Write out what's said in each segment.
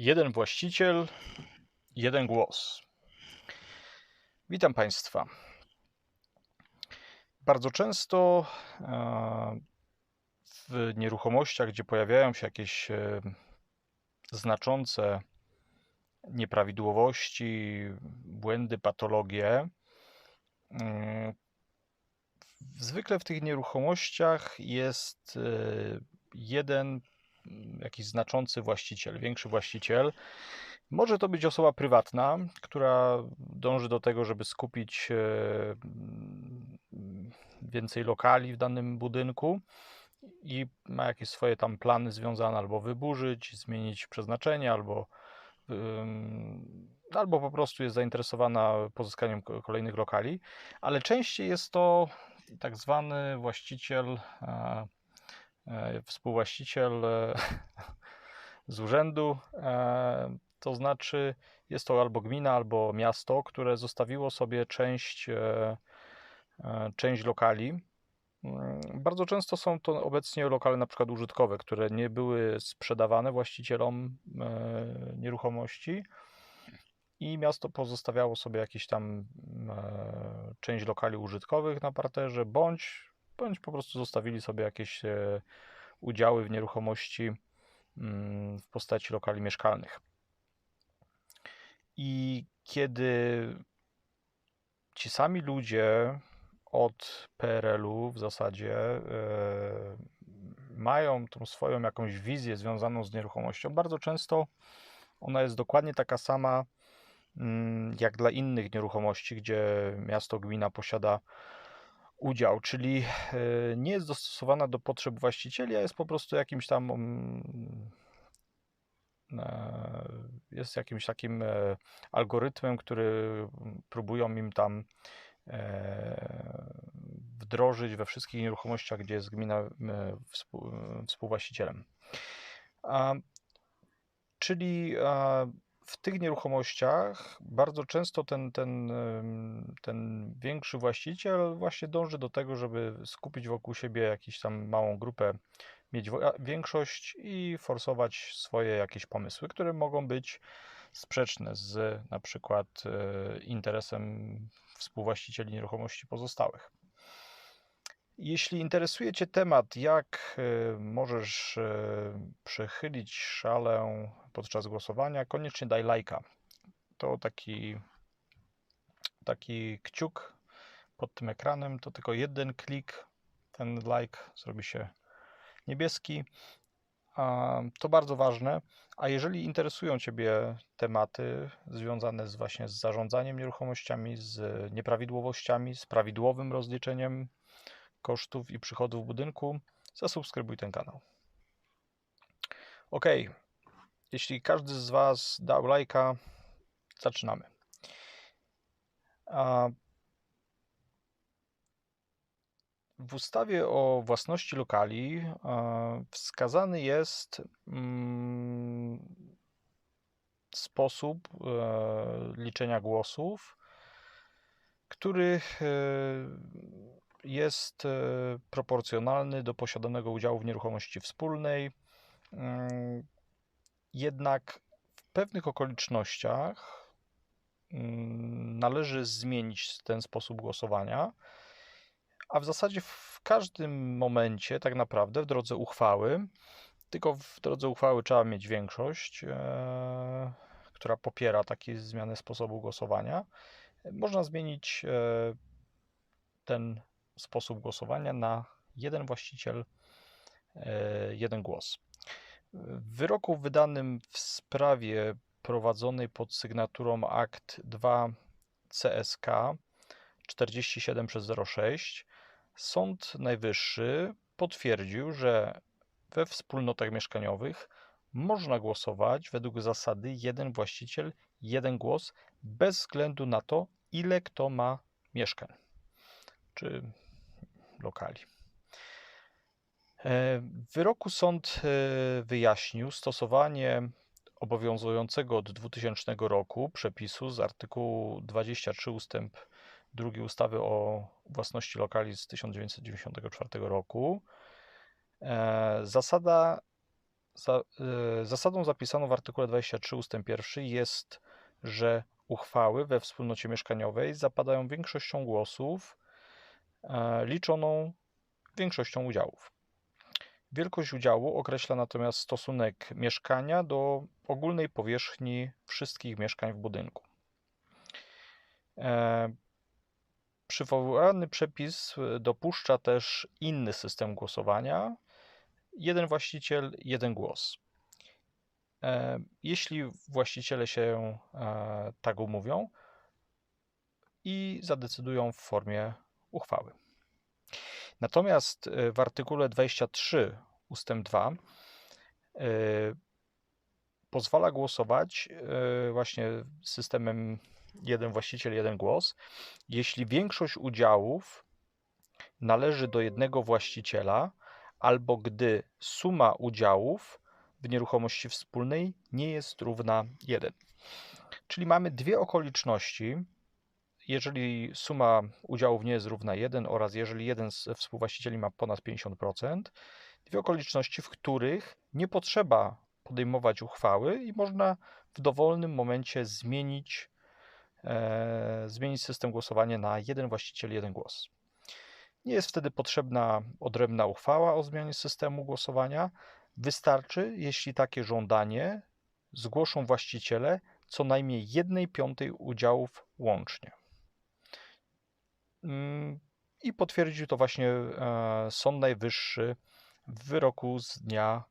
Jeden właściciel, jeden głos. Witam Państwa. Bardzo często e, w nieruchomościach, gdzie pojawiają się jakieś e, znaczące nieprawidłowości, błędy, patologie, e, zwykle w tych nieruchomościach jest jeden jakiś znaczący właściciel, większy właściciel. Może to być osoba prywatna, która dąży do tego, żeby skupić e, więcej lokali w danym budynku i ma jakieś swoje tam plany związane albo wyburzyć, zmienić przeznaczenie, albo, albo po prostu jest zainteresowana pozyskaniem kolejnych lokali, ale częściej jest to tak zwany właściciel E, współwłaściciel e, z urzędu, e, to znaczy jest to albo gmina, albo miasto, które zostawiło sobie część, część lokali. Mm, bardzo często są to obecnie lokale na przykład użytkowe, które nie były sprzedawane właścicielom nieruchomości i miasto pozostawiało sobie jakieś tam część lokali użytkowych na parterze, bądź bądź po prostu zostawili sobie jakieś e, udziały w nieruchomości mm, w postaci lokali mieszkalnych. I kiedy ci sami ludzie od PRL-u w zasadzie e, mają tą swoją jakąś wizję związaną z nieruchomością, bardzo często ona jest dokładnie taka sama mm, jak dla innych nieruchomości, gdzie miasto, gmina posiada udział, czyli e, nie jest dostosowana do potrzeb właścicieli, a jest po prostu jakimś tam mm, e, jest jakimś takim e, algorytmem, który próbują im tam wdrożyć we wszystkich nieruchomościach, gdzie jest gmina współwłaścicielem. Czyli w tych nieruchomościach bardzo często ten, ten, ten większy właściciel właśnie dąży do tego, żeby skupić wokół siebie jakąś tam małą grupę, mieć większość i forsować swoje jakieś pomysły, które mogą być sprzeczne z na przykład e, interesem współwłaścicieli nieruchomości pozostałych. Jeśli interesuje Cię temat, jak e, możesz e, przechylić szalę podczas głosowania, koniecznie daj lajka. To taki, taki kciuk pod tym ekranem, to tylko jeden klik, ten like zrobi się niebieski. To bardzo ważne. A jeżeli interesują Ciebie tematy związane z właśnie z zarządzaniem nieruchomościami, z nieprawidłowościami, z prawidłowym rozliczeniem kosztów i przychodów budynku, zasubskrybuj ten kanał. Ok, jeśli każdy z Was dał lajka, zaczynamy. W ustawie o własności lokali wskazany jest mm, sposób e, liczenia głosów, który e, jest e, proporcjonalny do posiadanego udziału w nieruchomości wspólnej. Mm, jednak w pewnych okolicznościach mm, należy zmienić ten sposób głosowania, a w zasadzie w każdym momencie, tak naprawdę, w drodze uchwały, tylko w drodze uchwały trzeba mieć większość, e, która popiera takie zmiany sposobu głosowania. Można zmienić e, ten sposób głosowania na jeden właściciel, e, jeden głos. W wyroku wydanym w sprawie prowadzonej pod sygnaturą akt 2 CSK 47 przez 06 Sąd Najwyższy potwierdził, że we wspólnotach mieszkaniowych można głosować według zasady jeden właściciel, jeden głos, bez względu na to, ile kto ma mieszkań czy lokali. E, w wyroku sąd e, wyjaśnił stosowanie obowiązującego od 2000 roku przepisu z artykułu 23 ustęp 2 ustawy o własności lokali z 1994 roku. E, zasada za, zasadą zapisaną w artykule 23 ust. 1 jest, że uchwały we wspólnocie mieszkaniowej zapadają większością głosów liczoną większością udziałów. Wielkość udziału określa natomiast stosunek mieszkania do ogólnej powierzchni wszystkich mieszkań w budynku. E, przywołany przepis dopuszcza też inny system głosowania. Jeden właściciel, jeden głos. E, jeśli właściciele się e, tak umówią i zadecydują w formie uchwały. Natomiast e, w artykule 23 ustęp 2 pozwala głosować właśnie systemem jeden właściciel, jeden głos, jeśli większość udziałów należy do jednego właściciela, albo gdy suma udziałów w nieruchomości wspólnej nie jest równa 1. Czyli mamy dwie okoliczności, jeżeli suma udziałów nie jest równa 1 oraz jeżeli jeden z współwłaścicieli ma ponad 50%, dwie okoliczności, w których nie potrzeba podejmować uchwały i można w dowolnym momencie zmienić, e, zmienić system głosowania na jeden właściciel, jeden głos. Nie jest wtedy potrzebna odrębna uchwała o zmianie systemu głosowania. Wystarczy, jeśli takie żądanie zgłoszą właściciele co najmniej 1 piątej udziałów łącznie. Mm, I potwierdził to właśnie e, Sąd Najwyższy w wyroku z dnia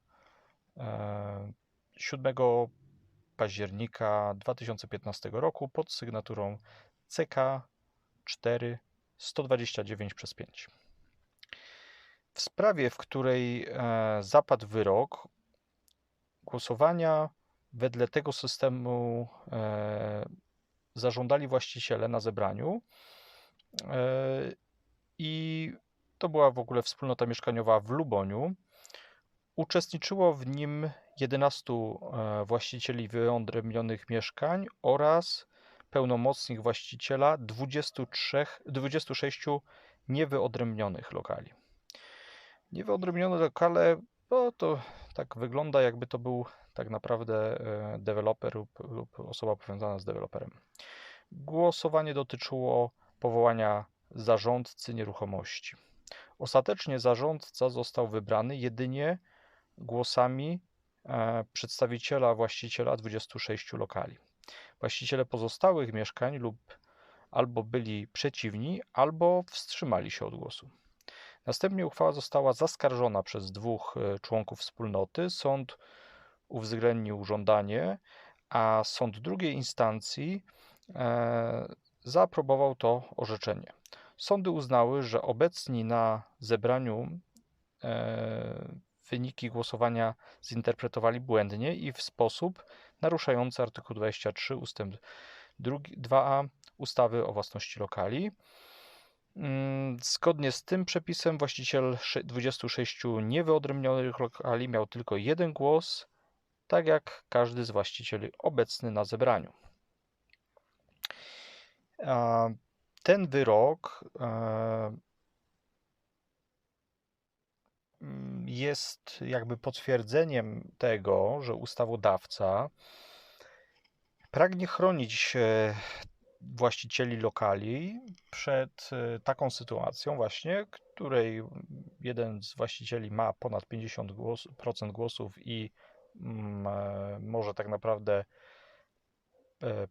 7 e, października 2015 roku pod sygnaturą CK 4 129 przez 5. W sprawie, w której e, zapadł wyrok, głosowania wedle tego systemu zażądali właściciele na zebraniu i to była w ogóle wspólnota mieszkaniowa w Luboniu. Uczestniczyło w nim 11 e, właścicieli wyodrębnionych mieszkań oraz pełnomocnik właściciela 23, 26 niewyodrębnionych lokali. Niewyodrębnione lokale, no to tak wygląda, jakby to był tak naprawdę e, deweloper lub, lub osoba powiązana z deweloperem. Głosowanie dotyczyło powołania zarządcy nieruchomości. Ostatecznie zarządca został wybrany jedynie głosami e, przedstawiciela właściciela 26 lokali. Właściciele pozostałych mieszkań lub albo byli przeciwni, albo wstrzymali się od głosu. Następnie uchwała została zaskarżona przez dwóch e, członków wspólnoty. Sąd uwzględnił żądanie, a sąd drugiej instancji e, zaaprobował to orzeczenie. Sądy uznały, że obecni na zebraniu e, wyniki głosowania zinterpretowali błędnie i w sposób naruszający artykuł 23 ust. 2a ustawy o własności lokali. Mm, zgodnie z tym przepisem właściciel 26 niewyodrębnionych lokali miał tylko jeden głos, tak jak każdy z właścicieli obecny na zebraniu. Ten wyrok e, mm, jest jakby potwierdzeniem tego, że ustawodawca pragnie chronić właścicieli lokali przed e, taką sytuacją właśnie, której jeden z właścicieli ma ponad 50% głos, głosów i mm, e, może tak naprawdę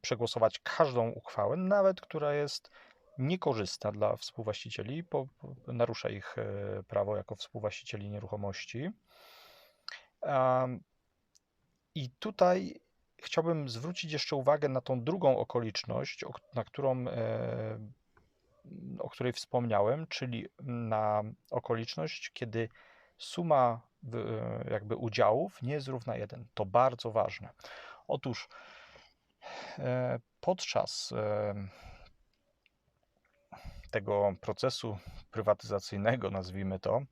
przegłosować każdą uchwałę, nawet która jest niekorzystna dla współwłaścicieli, bo narusza ich e, prawo jako współwłaścicieli nieruchomości. I tutaj chciałbym zwrócić jeszcze uwagę na tą drugą okoliczność, na którą, e, o której wspomniałem, czyli na okoliczność, kiedy suma e, jakby udziałów nie jest równa 1. To bardzo ważne. Otóż podczas tego procesu prywatyzacyjnego, nazwijmy to,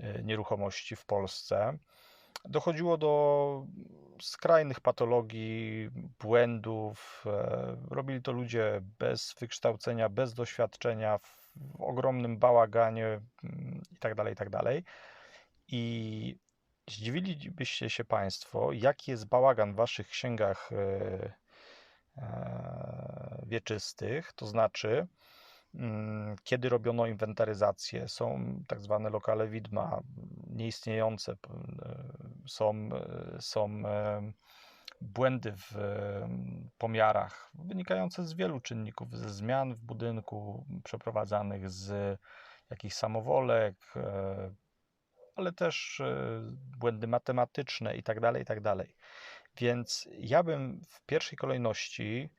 e, nieruchomości w Polsce, dochodziło do skrajnych patologii, błędów. E, robili to ludzie bez wykształcenia, bez doświadczenia, w ogromnym bałaganie itd. Mm, itd. Tak I tak I Zdziwilibyście się Państwo, jaki jest bałagan w Waszych księgach e, e, wieczystych, to znaczy, mm, kiedy robiono inwentaryzację, są tak zwane lokale widma, nieistniejące, e, są, e, są e, błędy w e, pomiarach wynikające z wielu czynników, ze zmian w budynku przeprowadzanych, z jakichś samowolek, e, ale też e, błędy matematyczne i tak Więc ja bym w pierwszej kolejności,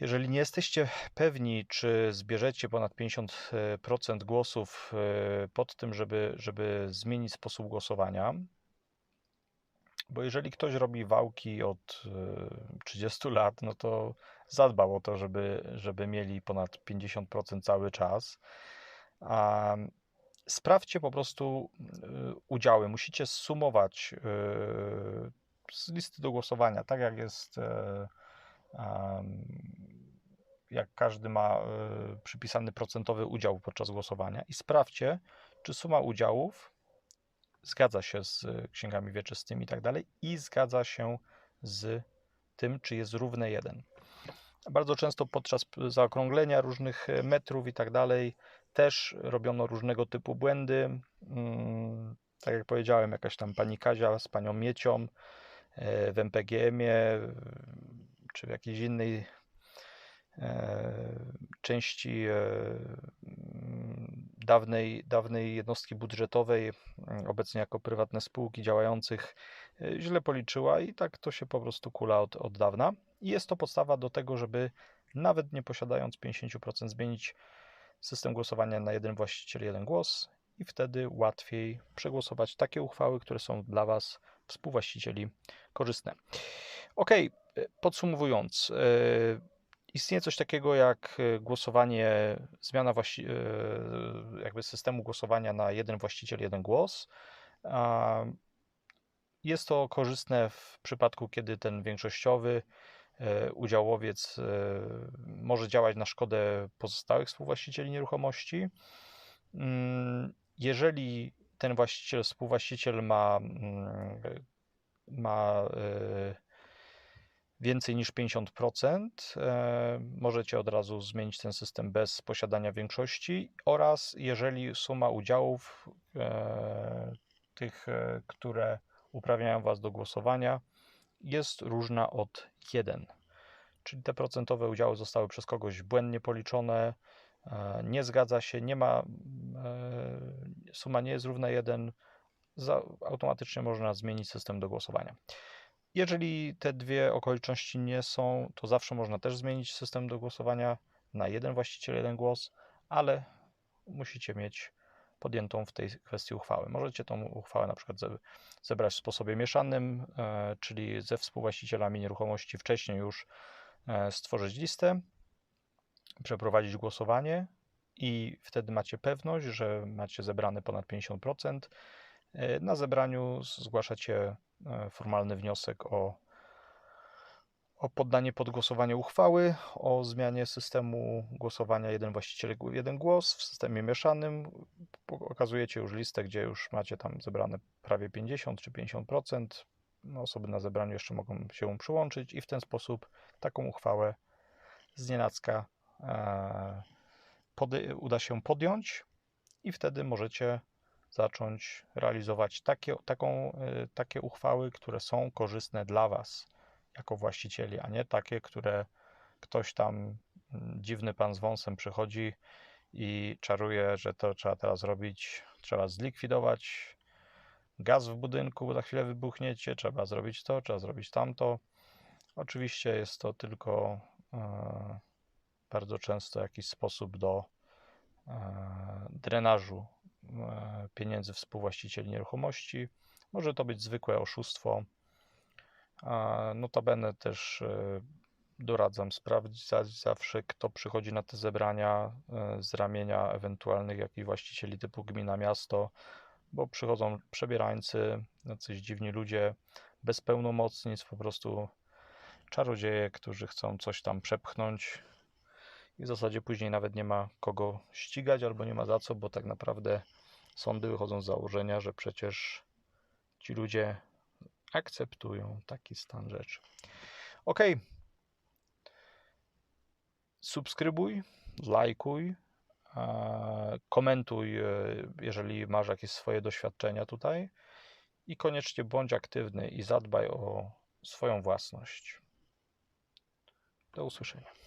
jeżeli nie jesteście pewni, czy zbierzecie ponad 50% głosów e, pod tym, żeby, żeby zmienić sposób głosowania, bo jeżeli ktoś robi wałki od e, 30 lat, no to zadbał o to, żeby, żeby mieli ponad 50% cały czas. A sprawdźcie po prostu y, udziały. Musicie sumować z listy do głosowania, tak jak jest, e, jak każdy ma y, przypisany procentowy udział podczas głosowania i sprawdźcie, czy suma udziałów zgadza się z księgami wieczystymi i tak dalej i zgadza się z tym, czy jest równe 1. Bardzo często podczas zaokrąglenia różnych e, metrów i tak dalej też robiono różnego typu błędy. Mm, Tak jak powiedziałem, jakaś tam pani Kazia z panią Miecią e, w MPGM-ie czy w jakiejś innej e, części e, dawnej, dawnej jednostki budżetowej, obecnie jako prywatne spółki działających, e, źle policzyła i tak to się po prostu kula od, od dawna. I jest to podstawa do tego, żeby nawet nie posiadając 50% zmienić system głosowania na jeden właściciel, jeden głos i wtedy łatwiej przegłosować takie uchwały, które są dla Was, współwłaścicieli, korzystne. Ok, podsumowując, e, istnieje coś takiego jak e, głosowanie, zmiana właści- e, jakby systemu głosowania na jeden właściciel, jeden głos. Jest to korzystne w przypadku, kiedy ten większościowy e, udziałowiec e, może działać na szkodę pozostałych współwłaścicieli nieruchomości. Mm, Jeżeli ten właściciel, współwłaściciel ma, mm, ma e, więcej niż 50%, e, możecie od razu zmienić ten system bez posiadania większości oraz jeżeli suma udziałów e, tych, które uprawniają Was do głosowania jest różna od 1. Czyli te procentowe udziały zostały przez kogoś błędnie policzone, nie zgadza się, nie ma, e, suma nie jest równa 1, za, automatycznie można zmienić system do głosowania. Jeżeli te dwie okoliczności nie są, to zawsze można też zmienić system do głosowania na jeden właściciel, jeden głos, ale musicie mieć podjętą w tej kwestii uchwałę. Możecie tą uchwałę na przykład ze- zebrać w sposobie mieszanym, e, czyli ze współwłaścicielami nieruchomości wcześniej już e, stworzyć listę, przeprowadzić głosowanie i wtedy macie pewność, że macie zebrane ponad 50%. E, Na zebraniu zgłaszacie e, formalny wniosek o, o poddanie pod głosowanie uchwały o zmianie systemu głosowania jeden właściciel, jeden głos w systemie mieszanym. Okazujecie już listę, gdzie już macie tam zebrane prawie 50 czy 50%. No, Osoby na zebraniu jeszcze mogą się przyłączyć i w ten sposób taką uchwałę z nienacka uda się podjąć i wtedy możecie zacząć realizować takie, taką, y, takie uchwały, które są korzystne dla Was jako właścicieli, a nie takie, które ktoś tam mm, dziwny pan z wąsem przychodzi i czaruje, że to trzeba teraz robić, trzeba zlikwidować gaz w budynku, za chwilę wybuchniecie, trzeba zrobić to, trzeba zrobić tamto. Oczywiście jest to tylko e, bardzo często jakiś sposób do e, drenażu e, pieniędzy współwłaścicieli nieruchomości. Może to być zwykłe oszustwo. Notabene też e, doradzam sprawdzać zawsze, kto przychodzi na te zebrania z ramienia ewentualnych jakichś właścicieli typu gmina, miasto, bo przychodzą przebierańcy, jacyś dziwni ludzie bez pełnomocnictw, po prostu czarodzieje, którzy chcą coś tam przepchnąć i w zasadzie później nawet nie ma kogo ścigać albo nie ma za co, bo tak naprawdę sądy wychodzą z założenia, że przecież ci ludzie akceptują taki stan rzeczy. Ok. Subskrybuj, lajkuj, komentuj, e, jeżeli masz jakieś swoje doświadczenia tutaj i koniecznie bądź aktywny i zadbaj o swoją własność. Do usłyszenia.